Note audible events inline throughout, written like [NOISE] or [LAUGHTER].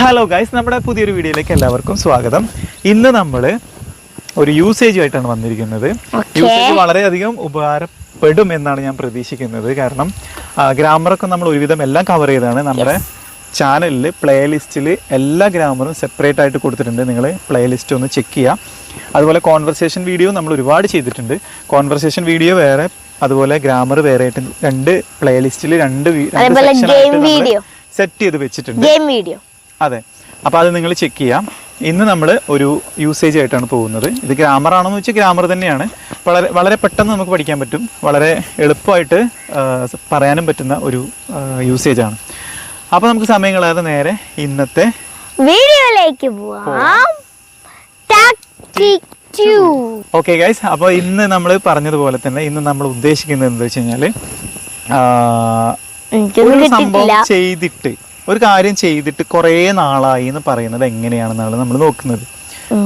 Hello guys നമ്മുടെ പുതിയൊരു വീഡിയോയിലേക്ക് എല്ലാവർക്കും സ്വാഗതം. ഇന്ന് നമ്മൾ ഒരു യൂസേജ് ആയിട്ടാണ് വന്നിരിക്കുന്നത്. യൂസേജ് വളരെയധികം ഉപകാരപ്പെടും എന്നാണ് ഞാൻ പ്രതീക്ഷിക്കുന്നത്. കാരണം ഗ്രാമറൊക്കെ നമ്മൾ ഒരുവിധം എല്ലാം കവർ ചെയ്താണ് നമ്മുടെ ചാനലിൽ പ്ലേലിസ്റ്റിൽ എല്ലാ ഗ്രാമറും സെപ്പറേറ്റ് ആയിട്ട് കൊടുത്തിട്ടുണ്ട്. നിങ്ങൾ പ്ലേലിസ്റ്റ് ഒന്ന് ചെക്ക് ചെയ്യുക അതുപോലെ കോൺവെർസേഷൻ വീഡിയോ നമ്മൾ ഒരുപാട് ചെയ്തിട്ടുണ്ട്. കോൺവെർസേഷൻ വീഡിയോ വേറെ അതുപോലെ ഗ്രാമർ വേറെ ആയിട്ട് രണ്ട് പ്ലേലിസ്റ്റിൽ രണ്ട് സെറ്റ് ചെയ്ത് വെച്ചിട്ടുണ്ട്. ഗെയിം വീഡിയോ അതെ. അപ്പോൾ അത് നിങ്ങൾ ചെക്ക് ചെയ്യാം. ഇന്ന് നമ്മൾ ഒരു യൂസേജ് ആയിട്ടാണ് പോകുന്നത്. ഇത് ഗ്രാമർ ആണെന്ന് വെച്ചാൽ ഗ്രാമർ തന്നെയാണ്. വളരെ വളരെ പെട്ടെന്ന് നമുക്ക് പഠിക്കാൻ പറ്റും. വളരെ എളുപ്പമായിട്ട് പറയാനും പറ്റുന്ന ഒരു യൂസേജ് ആണ്. അപ്പോൾ നമുക്ക് സമയം കളയാതെ നേരെ ഇന്നത്തെ വീഡിയോയിലേക്ക് പോവാം. ഓക്കെ ഗൈസ് അപ്പോൾ ഇന്ന് നമ്മൾ പറഞ്ഞതുപോലെ തന്നെ ഇന്ന് നമ്മൾ ഉദ്ദേശിക്കുന്നത് എന്താ വെച്ച് കഴിഞ്ഞാൽ ഒരു സംഭവം ചെയ്തിട്ട് ഒരു കാര്യം ചെയ്തിട്ട് കുറേ നാളായി എന്ന് പറയുന്നത് എങ്ങനെയാണെന്നാണ് നമ്മൾ നോക്കുന്നത്.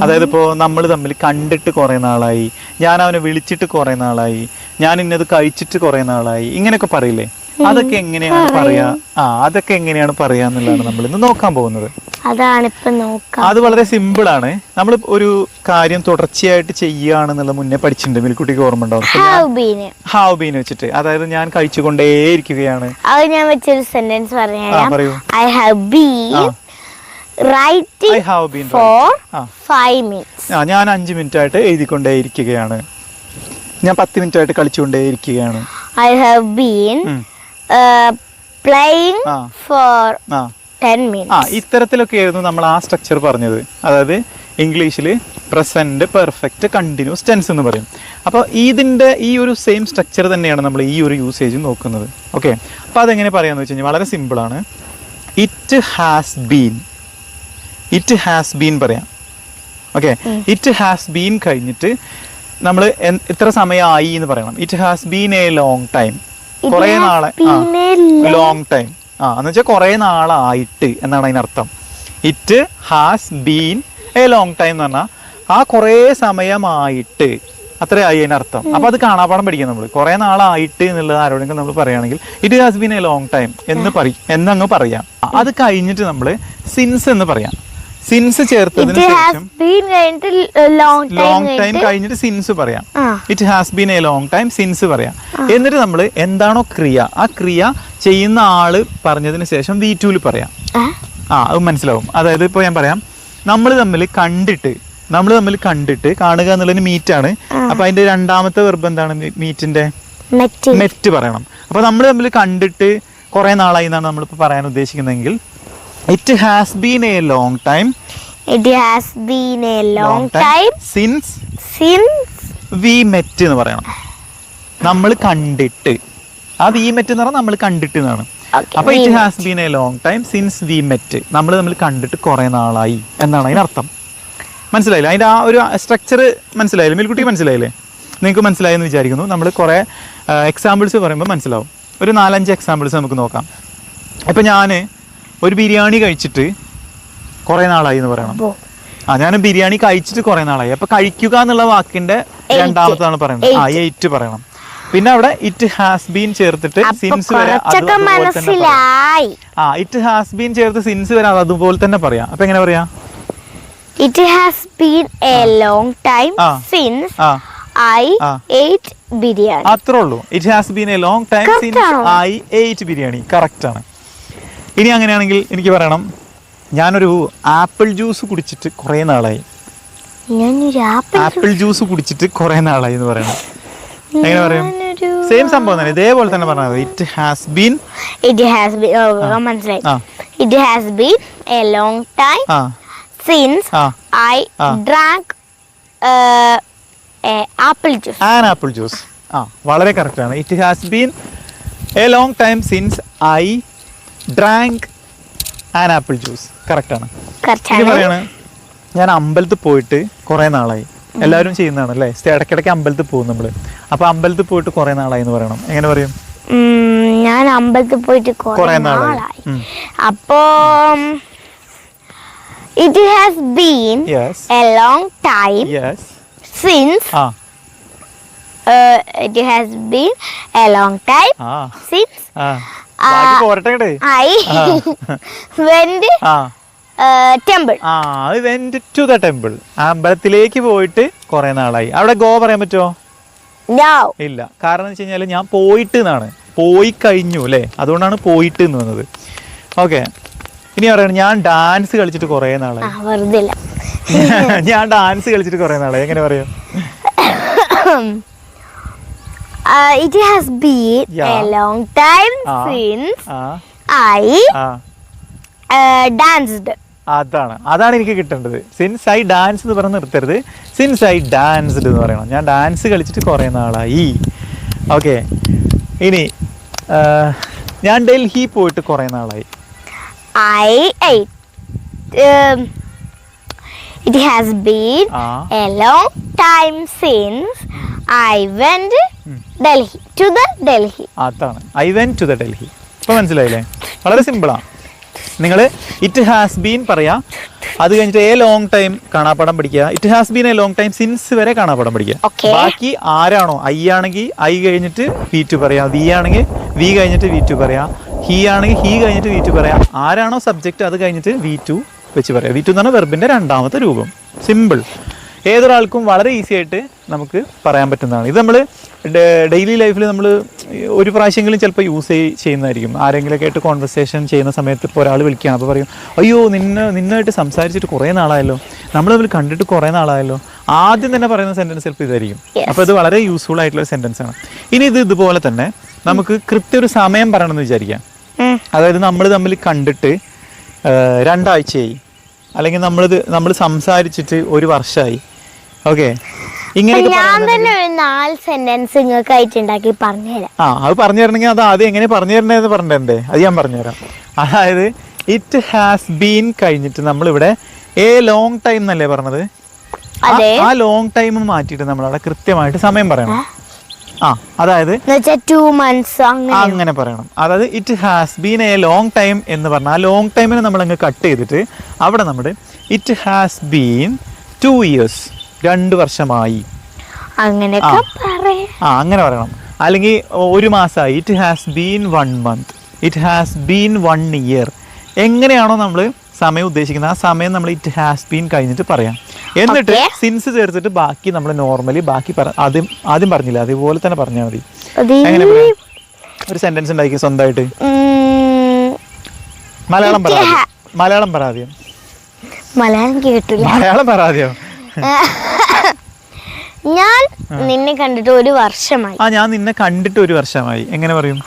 അതായത് ഇപ്പോൾ നമ്മൾ തമ്മിൽ കണ്ടിട്ട് കുറേ നാളായി ഞാൻ അവനെ വിളിച്ചിട്ട് കുറേ നാളായി ഞാൻ ഇന്നത് കഴിച്ചിട്ട് കുറേ നാളായി ഇങ്ങനെയൊക്കെ പറയില്ലേ? അതൊക്കെ എങ്ങനെയാണ് പറയാ. ആ അതൊക്കെ എങ്ങനെയാണ് പറയാ എന്നുള്ളതാണ് നമ്മൾ ഇന്ന് നോക്കാൻ പോകുന്നത്. അതാണ് ഇപ്പൊ നോക്കാം. അത് വളരെ സിമ്പിൾ ആണ്. നമ്മൾ ഒരു കാര്യം തുടർച്ചയായിട്ട് ചെയ്യുകയാണെന്നുള്ള മുന്നേ പഠിച്ചിട്ടുണ്ട്. മിൽക്കുട്ടിക്ക് ഓർമ്മ ഉണ്ടാവും ഹാവ് വെച്ചിട്ട്. അതായത് ഞാൻ കഴിച്ചുകൊണ്ടേയിരിക്കുകയാണ്. അത് ഞാൻ വെച്ചൊരു സെന്റൻസ് പറയൂ. ഐ ഹാവ് ബീൻ റൈറ്റിംഗ് ഞാൻ അഞ്ച് മിനിറ്റ് ആയിട്ട് എഴുതിക്കൊണ്ടേ ഇരിക്കുകയാണ് ഞാൻ പത്ത് മിനിറ്റ് ആയിട്ട് കളിച്ചുകൊണ്ടേയിരിക്കുകയാണ് I have been. Playing. For ആ. ഇത്തരത്തിലൊക്കെ ആയിരുന്നു നമ്മൾ ആ സ്ട്രക്ചർ പറഞ്ഞത്. അതായത് ഇംഗ്ലീഷിൽ പ്രസന്റ് പെർഫെക്റ്റ് കണ്ടിന്യൂസ് ടെൻസ് എന്ന് പറയും. അപ്പോൾ ഇതിന്റെ ഈ ഒരു സെയിം സ്ട്രക്ചർ തന്നെയാണ് നമ്മൾ ഈ ഒരു യൂസേജ് നോക്കുന്നത്. ഓക്കെ അപ്പോൾ അതെങ്ങനെ പറയാമെന്ന് വെച്ച് കഴിഞ്ഞാൽ വളരെ സിമ്പിളാണ് it has been it has been പറയാം. ഓക്കെ ഇറ്റ് ഹാസ് ബീൻ കഴിഞ്ഞിട്ട് നമ്മൾ എത്ര സമയമായി എന്ന് പറയണം. It has been a long time കുറേ നാളെ ലോങ് ടൈം ആ എന്ന് വെച്ചാൽ കൊറേ നാളായിട്ട് എന്നാണ് അതിനർത്ഥം. It has been a long time എന്ന് പറഞ്ഞാൽ ആ കുറേ സമയമായിട്ട് അത്രയായി അതിനർത്ഥം. അപ്പൊ അത് കാണാപ്പാടം പഠിക്കാം നമ്മൾ കുറേ നാളായിട്ട് എന്നുള്ളത് ആരോടെങ്കിലും നമ്മൾ പറയുകയാണെങ്കിൽ it has been a long time എന്ന് പറയും എന്നങ്ങ് പറയാം. അത് കഴിഞ്ഞിട്ട് നമ്മൾ സിൻസ് എന്ന് പറയാം. സിൻസ് ചേർത്തതിന് ശേഷം ലോങ് ടൈം കഴിഞ്ഞിട്ട് സിൻസ് പറയാം. It has been a long time since പറയാം. എന്നിട്ട് നമ്മൾ എന്താണോ ക്രിയ ആ ക്രിയ ചെയ്യുന്ന ആൾ പറഞ്ഞതിന് ശേഷം വി ടുവിൽ പറയാം. ആ? അത് മനസ്സിലാവും. അതായത് ഇപ്പോൾ ഞാൻ പറയാം നമ്മൾ തമ്മിൽ കണ്ടിട്ട് നമ്മൾ തമ്മിൽ കണ്ടിട്ട് കാണുക എന്നുള്ളതിന് മീറ്റ് ആണ്. അപ്പൊ അതിന്റെ രണ്ടാമത്തെ വെർബ് എന്താണ് മീറ്റിന്റെ മെറ്റ് മെറ്റ് പറയണം. അപ്പൊ നമ്മൾ തമ്മിൽ കണ്ടിട്ട് കുറെ നാളായി എന്നാണ് നമ്മളിപ്പോൾ പറയാൻ ഉദ്ദേശിക്കുന്നതെങ്കിൽ it has been a long time it has been a long time since since we met എന്ന് പറയണം. നമ്മൾ കണ്ടിട്ട്. ആ വി മെറ്റ് എന്ന് പറഞ്ഞാൽ നമ്മൾ കണ്ടിട്ട് എന്നാണ് അപ്പൊ it has been a long time since we met നമ്മൾ നമ്മൾ കണ്ടിട്ട് കുറെ നാളായി എന്നാണ് അതിനർത്ഥം മനസ്സിലായില്ല? അതിന്റെ ആ ഒരു സ്ട്രക്ചർ മനസ്സിലായില്ലേ? മിൽക്കുട്ടി മനസ്സിലായില്ലേ? നിങ്ങൾക്ക് മനസ്സിലായെന്ന് വിചാരിക്കുന്നു. നമ്മൾ കുറെ എക്സാമ്പിൾസ് പറയുമ്പോൾ മനസ്സിലാവും. ഒരു നാലഞ്ച് എക്സാമ്പിൾസ് നമുക്ക് നോക്കാം. ഇപ്പൊ ഞാൻ ഒരു ബിരിയാണി കഴിച്ചിട്ട് കുറെ നാളായി എന്ന് പറയണം. ആ ഞാൻ ബിരിയാണി കഴിച്ചിട്ട് കുറെ നാളായി. അപ്പൊ കഴിക്കുക എന്നുള്ള വാക്കിന്റെ. രണ്ടാമത്താണ് പറയുന്നത്. ആ എയ്റ്റ് പറയണം. പിന്നെ അവിടെ ഇറ്റ് ഹാസ് ബീൻ ചേർത്തിട്ട് സിൻസ് വരെ ആ ഇറ്റ് ഹാസ് ബീൻ ചേർത്ത് സിൻസ് വരെ അത് അതുപോലെ തന്നെ പറയാം. അപ്പൊ എങ്ങനെ പറയാ? It has been a long time. Since I. Ate biryani അത്രേ ഉള്ളൂ. It has been a long time since? I ate biryani correct ആണ്. ഇനി അങ്ങനെയാണെങ്കിൽ എനിക്ക് പറയണം. ഞാനൊരു ആപ്പിൾ ജ്യൂസ് കുടിച്ചിട്ട് കുറേ നാളായി. ആപ്പിൾ ജ്യൂസ് കുടിച്ചിട്ട് കുറേ നാളായി എന്ന് പറയണം. എങ്ങനെ പറയും? സെയിം സംഭവം തന്നെ. ഇതേപോലെ തന്നെ പറഞ്ഞത്. It has been it has been മനസ്സിലായി. It has been a long time since I. Drank apple juice an apple juice ആ വളരെ കറക്റ്റ് ആണ്. It has been a long time since I drank and apple juice കറക്റ്റാണ് പറയാണ് ഞാൻ അമ്പലത്തിൽ പോയിട്ട് കുറേ നാളായി. എല്ലാവരും ചെയ്യുന്നതാണ് അല്ലേ ഇടയ്ക്കിടയ്ക്ക് അമ്പലത്തിൽ പോകും നമ്മൾ അപ്പൊ അമ്പലത്തിൽ പോയിട്ട് കുറേ നാളായി എന്ന് പറയണം. എങ്ങനെ പറയും? ഞാൻ അമ്പലത്തിൽ പോയിട്ട് കുറേ നാളായി. അപ്പോ it has been a long time since it has been a long time since I went temple. Uh went to the temple. അമ്പലത്തിലേക്ക് പോയിട്ട് കുറെ നാളായി. അവിടെ ഗോ പറയാൻ പറ്റുമോ ഇല്ല. കാരണം എന്ന് വെച്ച് കഴിഞ്ഞാൽ ഞാൻ പോയിട്ട് എന്നാണ് പോയി കഴിഞ്ഞു അല്ലേ? അതുകൊണ്ടാണ് പോയിട്ട് എന്ന് വന്നത്. ഓക്കെ. ഇനി പറയണം ഞാൻ ഡാൻസ് കളിച്ചിട്ട് കുറേ നാളായി. [LAUGHS] ഞാൻ ഡാൻസ് കളിച്ചിട്ട് കുറേ നാളായി. എങ്ങനെ പറയും? [LAUGHS] It it has been Yeah. a long time uh. Since uh. I uh. danced. അതാണ്. അതാണ് എനിക്ക് കിട്ടേണ്ടത്. സിൻസ് ഐ ഡാൻസ് എന്ന് പറഞ്ഞ് നിർത്തരുത്. സിൻസ് ഐ ഡാൻസ്ഡ് എന്ന് പറയണം. ഞാൻ ഡാൻസ് കളിച്ചിട്ട് കുറേ നാളായി. ഓക്കെ ഇനി ആ, ഞാൻ ഡൽഹി പോയിട്ട് കുറേ നാളായി. I ate. Um, it has been ആ. a long time since I went Hmm. To the Delhi. അതാണ്. I went to the Delhi. ഇപ്പൊ മനസ്സിലായില്ലേ? വളരെ സിമ്പിളാണ് നിങ്ങൾ ഇറ്റ് ഹാസ് ബീൻ പറയാ. അത് കഴിഞ്ഞിട്ട് എ ലോങ് ടൈം കാണാപ്പടം പഠിക്കുക. It has been a long time since വരെ കാണാപ്പടം പഠിക്കുക. ബാക്കി ആരാണോ? ഐ ആണെങ്കിൽ ഐ കഴിഞ്ഞിട്ട് വി ടു പറയാം. വി ആണെങ്കിൽ വി കഴിഞ്ഞിട്ട് വി ടു പറയാം. ഹി ആണെങ്കിൽ ഹി കഴിഞ്ഞിട്ട് വി ടു പറയാം. ആരാണോ സബ്ജക്റ്റ് അത് കഴിഞ്ഞിട്ട് വി ടു വെച്ച് പറയാം. വി ടു എന്ന് പറഞ്ഞാൽ വെർബിന്റെ രണ്ടാമത്തെ രൂപം. സിമ്പിൾ ഏതൊരാൾക്കും വളരെ ഈസി ആയിട്ട് നമുക്ക് പറയാൻ പറ്റുന്നതാണ്. ഇത് നമ്മൾ ഡെയിലി ലൈഫിൽ നമ്മൾ ഒരു പ്രാവശ്യമെങ്കിലും ചിലപ്പോൾ യൂസ് ചെയ്യുന്നതായിരിക്കും. ആരെങ്കിലുമൊക്കെ ആയിട്ട് കോൺവെർസേഷൻ ചെയ്യുന്ന സമയത്ത് ഇപ്പോൾ ഒരാൾ വിളിക്കുകയാണ് അപ്പോൾ പറയും അയ്യോ നിന്നെ നിന്നായിട്ട് സംസാരിച്ചിട്ട് കുറേ നാളായല്ലോ. നമ്മൾ തമ്മിൽ കണ്ടിട്ട് കുറേ നാളായല്ലോ. ആദ്യം തന്നെ പറയുന്ന സെന്റൻസ് ചിലപ്പോൾ ഇതായിരിക്കും. അപ്പോൾ ഇത് വളരെ യൂസ്ഫുൾ ആയിട്ടുള്ള സെന്റൻസ് ആണ്. ഇനി ഇത് ഇതുപോലെ തന്നെ നമുക്ക് കൃത്യ ഒരു സമയം പറയണമെന്ന് വിചാരിക്കാം. അതായത് നമ്മൾ തമ്മിൽ കണ്ടിട്ട് രണ്ടാഴ്ചയായി. അല്ലെങ്കിൽ നമ്മളിത് നമ്മൾ സംസാരിച്ചിട്ട് ഒരു വർഷമായി ഓക്കെ. ഞാൻ തന്നെ ഒരു നാല് സെന്റൻസ് നിങ്ങൾക്കായിട്ട് ഉണ്ടാക്കി പറഞ്ഞുതരാം. ആ അത് പറഞ്ഞു തരണമെങ്കിൽ അത് ആദ്യം എങ്ങനെ പറഞ്ഞു തരണേന്ന് പറഞ്ഞിട്ടുണ്ടേ അത് ഞാൻ പറഞ്ഞുതരാം. അതായത് ഇറ്റ് ഹാസ് ബീൻ കഴിഞ്ഞിട്ട് നമ്മളിവിടെ എ ലോങ് ടൈം എന്നല്ലേ പറഞ്ഞത്? ആ- ലോങ് ടൈം മാറ്റിയിട്ട് നമ്മളവിടെ കൃത്യമായിട്ട് സമയം പറയണം. ആ. അതായത് അങ്ങനെ. പറയണം. അതായത് it has been a long time എന്ന് പറഞ്ഞാൽ ആ ലോങ് ടൈമിനെ നമ്മൾ അങ്ങ് കട്ട് ചെയ്തിട്ട് അവിടെ നമ്മുടെ it has been two years രണ്ട് വർഷമായി. അങ്ങനെയൊക്കെ പറയാം. ആ അങ്ങനെ പറയണം. അല്ലെങ്കിൽ ഒരു മാസമായി. It has been one month it has been one year എങ്ങനെയാണോ നമ്മൾ സമയം ഉദ്ദേശിക്കുന്നത്. ആ സമയം നമ്മൾ ഇറ്റ് ഹാസ് ബീൻ കഴിഞ്ഞിട്ട് പറയാം. എന്നിട്ട് സിൻസ് ചേർത്തിട്ട് ബാക്കി നമ്മൾ നോർമലി ബാക്കി പറ ആദ്യം ആദ്യം പറഞ്ഞില്ല? അതേപോലെ തന്നെ പറഞ്ഞാൽ മതി. എങ്ങനെ പറയാം? ഒരു സെന്റൻസ് ഉണ്ടാക്കി സ്വന്തമായിട്ട്. മലയാളം പറ മലയാളം പറയാം മലയാളം കേട്ടില്ല. മലയാളം പറയാദ്യം [LAUGHS] ഞാൻ നിന്നെ കണ്ടിട്ട് ഒരു വർഷമായി. ആ ഞാൻ നിന്നെ കണ്ടിട്ട് ഒരു വർഷമായി. എങ്ങനെ പറയും?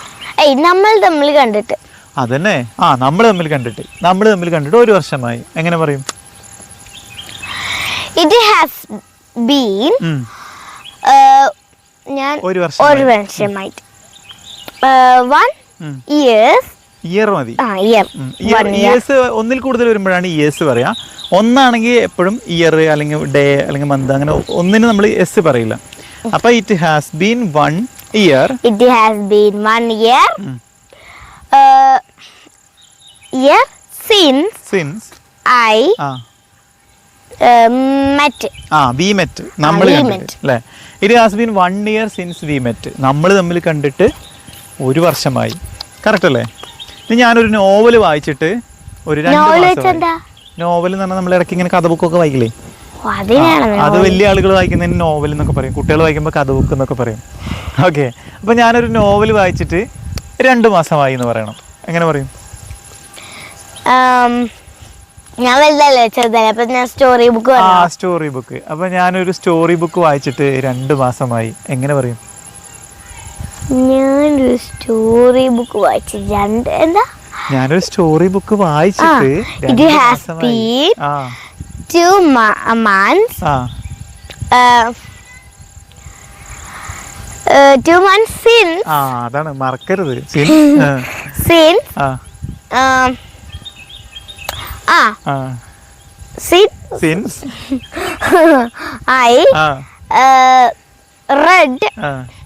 ഏയ് നമ്മൾ തമ്മിൽ കണ്ടിട്ട്. അതന്നെ. ആ നമ്മൾ തമ്മിൽ കണ്ടിട്ട്. നമ്മൾ തമ്മിൽ കണ്ടിട്ട് ഒരു വർഷമായി. എങ്ങനെ പറയും? ഇറ്റ് ഹാസ് ബീൻ ഞാൻ ഒരു വർഷം വർഷമായിട്ട്. വൺ. ഇയേഴ്സ് ഇയർ മതി. ഇയേഴ്സ് ഒന്നിൽ കൂടുതൽ വരുമ്പോഴാണ് ഇയേഴ്സ് പറയാ. ഒന്നാണെങ്കിൽ എപ്പോഴും ഇയർ അല്ലെങ്കിൽ ഡേ അല്ലെങ്കിൽ മന്ത് അങ്ങനെ ഒന്നിന് നമ്മൾ എസ് പറയില്ല. അപ്പൊ it has been one year it has been one year. Year since since I met uh. We met നമ്മൾ അല്ലേ? It has been one year since we met നമ്മൾ തമ്മിൽ കണ്ടിട്ട് ഒരു വർഷമായി. കറക്റ്റ് അല്ലേ? ഇനി ഞാനൊരു നോവൽ വായിച്ചിട്ട് ഒരു രണ്ട് നോവൽ എന്ന് പറഞ്ഞാൽ നമ്മൾ ഇടയ്ക്ക് ഇങ്ങനെ കഥ ബുക്കൊക്കെ വായിക്കില്ലേ? അത് വലിയ ആളുകൾ വായിക്കുന്നതിന് നോവൽ എന്നൊക്കെ പറയും. കുട്ടികൾ വായിക്കുമ്പോൾ കഥ ബുക്ക് എന്നൊക്കെ പറയും. ഓക്കെ. അപ്പോൾ ഞാനൊരു നോവൽ വായിച്ചിട്ട് രണ്ട് മാസമായി എന്ന് പറയണം. എങ്ങനെ പറയും? ഞാൻ വലുതല്ലേ ചെറുതല്ലേ അപ്പൊ ഞാൻ സ്റ്റോറി ബുക്ക് ആ സ്റ്റോറി ബുക്ക് അപ്പോൾ ഞാനൊരു സ്റ്റോറി ബുക്ക് വായിച്ചിട്ട് രണ്ട് മാസമായി. എങ്ങനെ പറയും? ഞാനൊരു സ്റ്റോറി ബുക്ക് വായിച്ചു രണ്ട് എന്താ? ഞാനൊരു സ്റ്റോറി ബുക്ക് വായിച്ചിട്ട് it has been two months two months since ആ. അതാണ് മറക്കരുത്. സിൻസ് [LAUGHS] ആ. ആ. ആ സിൻ സിൻസ് ഐ റെഡ് ആ. [LAUGHS]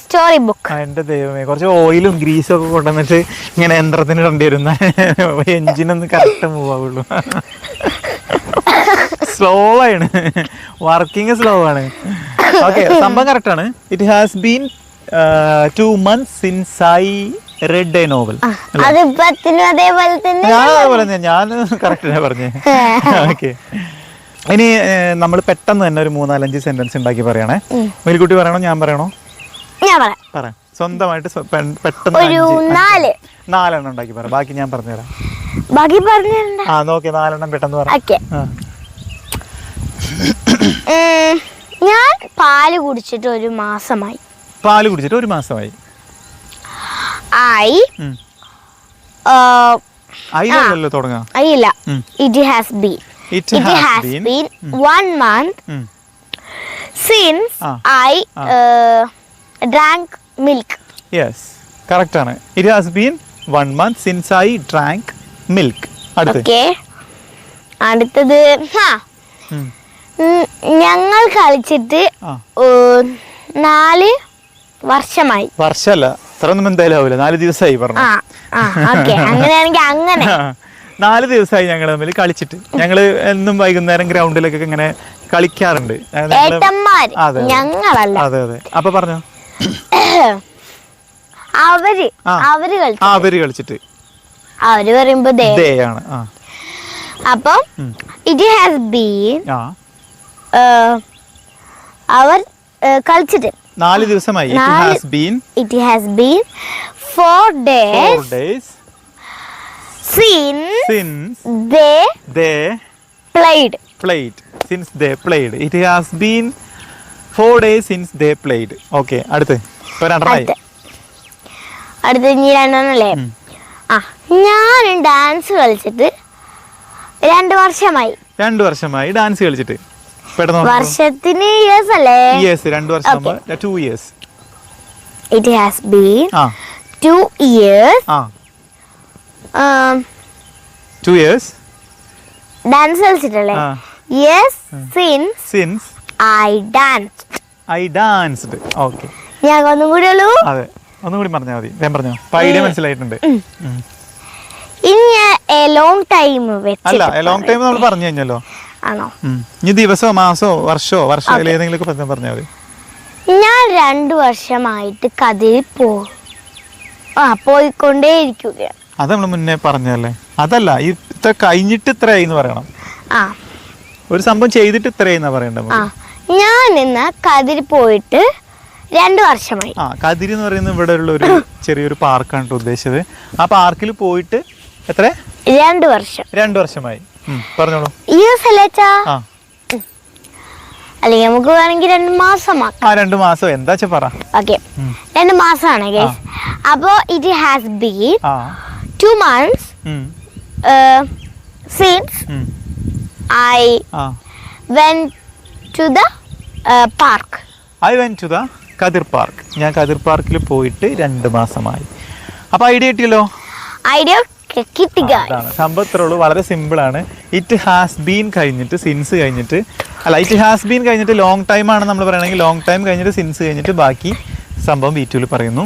സ്റ്റോറി ബുക്ക് എന്റെ ദൈവമേ കുറച്ച് ഓയിലും ഗ്രീസും ഒക്കെ കൊണ്ടുവന്നിട്ട് ഇങ്ങനെ യന്ത്രത്തിന് കണ്ടിരുന്ന വരുന്ന എഞ്ചിനൊന്ന് കറക്റ്റ് മൂവ് ആവുള്ളൂ. സ്ലോ ആണ്. വർക്കിംഗ് സ്ലോ ആണ്. ഓക്കെ സംഭവം കറക്റ്റ് ആണ്. It has been two months since I read a novel അത് അതേപോലെ തന്നെ ഞാൻ പറഞ്ഞ ഞാൻ കറക്റ്റ് പറഞ്ഞേ. ഓക്കെ ഇനി നമ്മൾ പെട്ടെന്ന് തന്നെ ഒരു മൂന്നാലഞ്ച് സെന്റൻസ് ഉണ്ടാക്കി പറയണേ. മേൽക്കുട്ടി പറയണോ? ഞാൻ പറയണോ? ഞാൻ പറയാം. പറ. സ്വന്തമായിട്ട് സ്വ- പെ- പെട്ടെന്ന് ഒരു അഞ്ച്- നാല്. നാലെണ്ണം ഉണ്ടാക്കി പറ. ബാക്കി ഞാൻ പറഞ്ഞുതരാം. ബാക്കി പറഞ്ഞിട്ടുണ്ട് ആ നോക്കി നാലെണ്ണം പെട്ടെന്ന് പറ. ഓക്കെ. ആ. ഞാൻ പാൽ കുടിച്ചിട്ട് ഒരു മാസമായി. പാൽ കുടിച്ചിട്ട് ഒരു മാസമായി. ഐ ഉം. അതിലല്ലോ തുടങ്ങാം. അയ്യില്ല ഉം. It has been it it has been been one month since ആ. I. Drank milk. Yes correct ആണ്. It has been one month since I drank milk അടുത്ത് അടുത്തത് ഞങ്ങൾ കളിച്ചിട്ട് നാല് വർഷമായി. വർഷമല്ല ഇത്രയൊന്നും എന്തായാലും ആവില്ല നാല് ദിവസമായി പറഞ്ഞു. അങ്ങനെയാണെങ്കിൽ അങ്ങനെ. [LAUGHS] നാല് ദിവസമായി ഞങ്ങൾ തമ്മിൽ കളിച്ചിട്ട്. ഞങ്ങൾ എന്നും വൈകുന്നേരം ഗ്രൗണ്ടിലൊക്കെ ഇങ്ങനെ കളിക്കാറുണ്ട്. അതെ അതെ. അപ്പൊ പറഞ്ഞോ? [COUGHS] അവർ. അവർ കളിച്ചു അവർ കളിച്ചിട്ട്. അവർ പറയുമ്പോ ദേ. ദേ ആണ് അപ്പം ഇറ്റ് ഹാസ് ബീൻ അവർ കളിച്ചിട്ട്. നാല് ദിവസമായി. It has been it has been four days days days since since they they played played since they played it has been four days since they played okay അടുത്ത്. ഇപ്പൊ രണ്ടെണ്ണമായി അടുത്ത്. ഇനി രണ്ടെണ്ണല്ലേ? ഉം. ആ ഞാൻ ഡാൻസ് കളിച്ചിട്ട് രണ്ട് വർഷമായി. രണ്ട് വർഷമായി ഡാൻസ് കളിച്ചിട്ട്. പെട്ടെന്ന് വർഷത്തിന് ഇയേഴ്സ് അല്ലേ? ഇയേഴ്സ് രണ്ട് വർഷം two years it has been two years two years dance കളിച്ചിട്ടല്ലേ? Yes since since I dance I danced okay ഞാൻ ഒന്നും കൂടി ഉള്ളൂ അതെ. ഒന്നും കൂടി പറഞ്ഞാൽ മതി. ഞാൻ പറഞ്ഞോ? ഐഡിയ മനസ്സിലായിട്ടുണ്ട്. ഇനി എ ലോങ് ടൈം അല്ല എ ലോങ് ടൈം നമ്മൾ പറഞ്ഞു കഴിഞ്ഞല്ലോ. ആണോ. ഇനി ദിവസമോ മാസമോ വർഷമോ വർഷമോ അല്ലെങ്കിൽ ഏതെങ്കിലും ഒക്കെ പറഞ്ഞാൽ മതി. ഞാൻ രണ്ടു വർഷമായിട്ട് കഥയിൽ പോ ആ പോയിക്കൊണ്ടേ ഇരിക്കുക അത് നമ്മൾ മുന്നേ പറഞ്ഞല്ലേ? അതല്ല ഇത്ര കഴിഞ്ഞിട്ട് ഇത്രയായി എന്ന് പറയണം. ആ. ഒരു സംഭവം ചെയ്തിട്ട് ഇത്രയെന്നാ പറയണ്ടത്. ഞാൻ ഇന്ന് കതിരി പോയിട്ട് രണ്ട് വർഷമായി. ആ കതിരി എന്ന് പറയുന്നത് ഇവിടെ ഉള്ള ഒരു ചെറിയൊരു പാർക്കാണ് ഉദ്ദേശിച്ചത്. ആ പാർക്കിൽ പോയിട്ട് എത്ര? രണ്ട് വർഷം. രണ്ട് വർഷമായി. പറഞ്ഞോളൂ. ഈ അല്ലേ അല്ലെങ്കിൽ നമുക്ക് വേണമെങ്കിൽ രണ്ട് മാസമാക്കാം. ആ രണ്ട് മാസം. എന്താ വെച്ചാ പറ. ഓക്കെ. രണ്ട് മാസമാണ് ഗൈസ് അപ്പോൾ it has been two months since I went when to the park I when to the Kathir park ഞാൻ കതിർ പാർക്കിൽ പോയിട്ട് രണ്ട് മാസമായി. അപ്പോൾ ഐഡിയ കിട്ടിയല്ലോ? ഐഡിയ സംഭവം ഇത്രേ ഉള്ളൂ. വളരെ സിമ്പിൾ ആണ് ഇറ്റ് ഹാസ് ബീൻ കഴിഞ്ഞിട്ട് സിൻസ് കഴിഞ്ഞിട്ട് അല്ല ഇറ്റ് ഹാസ് ബീൻ കഴിഞ്ഞിട്ട് ലോങ് ടൈം ആണ് നമ്മൾ പറയുകയാണെങ്കിൽ ലോങ് ടൈം കഴിഞ്ഞിട്ട് സിൻസ് കഴിഞ്ഞിട്ട് ബാക്കി സംഭവം വീറ്റുവിൽ പറയുന്നു.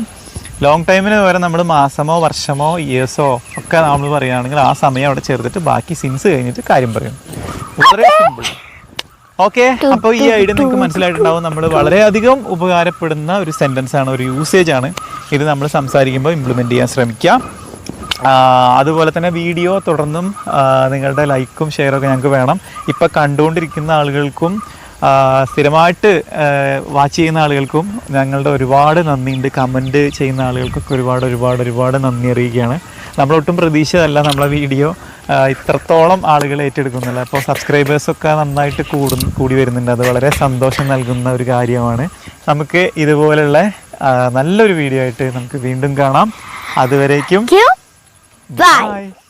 ലോങ് ടൈമിന് പകരം നമ്മൾ മാസമോ വർഷമോ ഇയേഴ്സോ ഒക്കെ നമ്മൾ പറയുകയാണെങ്കിൽ ആ സമയം അവിടെ ചേർത്തിട്ട് ബാക്കി സിൻസ് കഴിഞ്ഞിട്ട് കാര്യം പറയും വളരെ സിമ്പിൾ ഓക്കെ അപ്പോൾ ഈ ഐഡിയ നിങ്ങൾക്ക് മനസ്സിലായിട്ടുണ്ടാവും. നമ്മൾ വളരെയധികം ഉപകാരപ്പെടുന്ന ഒരു സെന്റൻസ് ആണ് ഒരു യൂസേജ് ആണ്. ഇത് നമ്മൾ സംസാരിക്കുമ്പോൾ ഇംപ്ലിമെന്റ് ചെയ്യാൻ ശ്രമിക്കാം. അതുപോലെ തന്നെ വീഡിയോ തുടർന്നും നിങ്ങളുടെ ലൈക്കും ഷെയറും ഒക്കെ ഞങ്ങൾക്ക് വേണം. ഇപ്പം കണ്ടുകൊണ്ടിരിക്കുന്ന ആളുകൾക്കും സ്ഥിരമായിട്ട് വാച്ച് ചെയ്യുന്ന ആളുകൾക്കും ഞങ്ങളുടെ ഒരുപാട് നന്ദിയുണ്ട്. കമന്റ് ചെയ്യുന്ന ആളുകൾക്കൊക്കെ ഒരുപാട് ഒരുപാട് ഒരുപാട് നന്ദി അറിയിക്കുകയാണ്. നമ്മളൊട്ടും പ്രതീക്ഷിച്ചതല്ല നമ്മളെ വീഡിയോ. ഇത്രത്തോളം ആളുകൾ ഏറ്റെടുക്കുന്നില്ല അപ്പോൾ സബ്സ്ക്രൈബേഴ്സൊക്കെ നന്നായിട്ട് കൂടു കൂടി വരുന്നുണ്ട്. അത് വളരെ സന്തോഷം നൽകുന്ന ഒരു കാര്യമാണ്. നമുക്ക് ഇതുപോലുള്ള നല്ലൊരു വീഡിയോ ആയിട്ട് നമുക്ക് വീണ്ടും കാണാം. അതുവരേക്കും. Bye.